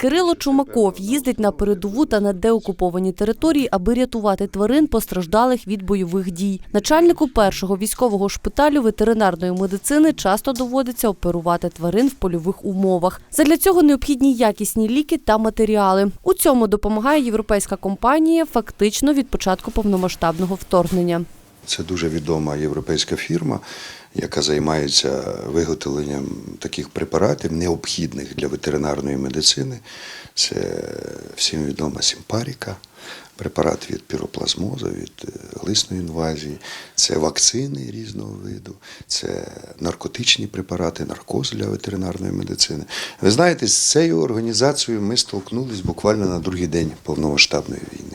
Кирило Чумаков їздить на передову та на деокуповані території, аби рятувати тварин, постраждалих від бойових дій. Начальнику першого військового шпиталю ветеринарної медицини часто доводиться оперувати тварин в польових умовах. Задля цього необхідні якісні ліки та матеріали. У цьому допомагає європейська компанія фактично від початку повномасштабного вторгнення. Це дуже відома європейська фірма, яка займається виготовленням таких препаратів, необхідних для ветеринарної медицини. Це всім відома сімпаріка, препарат від піроплазмозу, від е, глисної інвазії, це вакцини різного виду, це наркотичні препарати, наркоз для ветеринарної медицини. Ви знаєте, з цією організацією ми столкнулись буквально на другий день повномасштабної війни.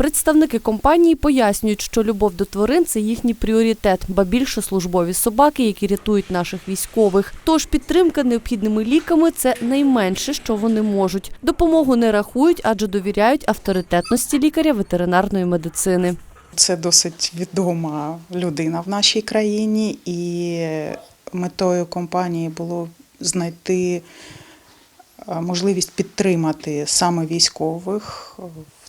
Представники компанії пояснюють, що любов до тварин це їхній пріоритет, ба більше службові собаки, які рятують наших військових. Тож підтримка необхідними ліками це найменше, що вони можуть. Допомогу не рахують, адже довіряють авторитетності лікаря ветеринарної медицини. Це досить відома людина в нашій країні, і метою компанії було знайти е, можливість підтримати саме військових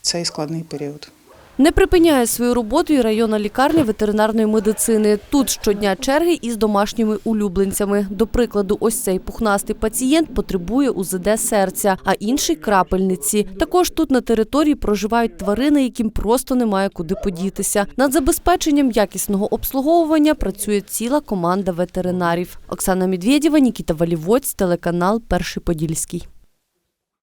цей складний період. Не припиняє свою роботу і районна лікарня ветеринарної медицини. Тут щодня черги із домашніми улюбленцями. До прикладу, ось цей пухнастий пацієнт потребує УЗД серця, а інший крапельниці. Також тут на території проживають тварини, яким просто немає куди подітися. Над забезпеченням якісного обслуговування працює ціла команда ветеринарів. Оксана Медведєва, Нікіта Валівоць, телеканал Перший Подільський.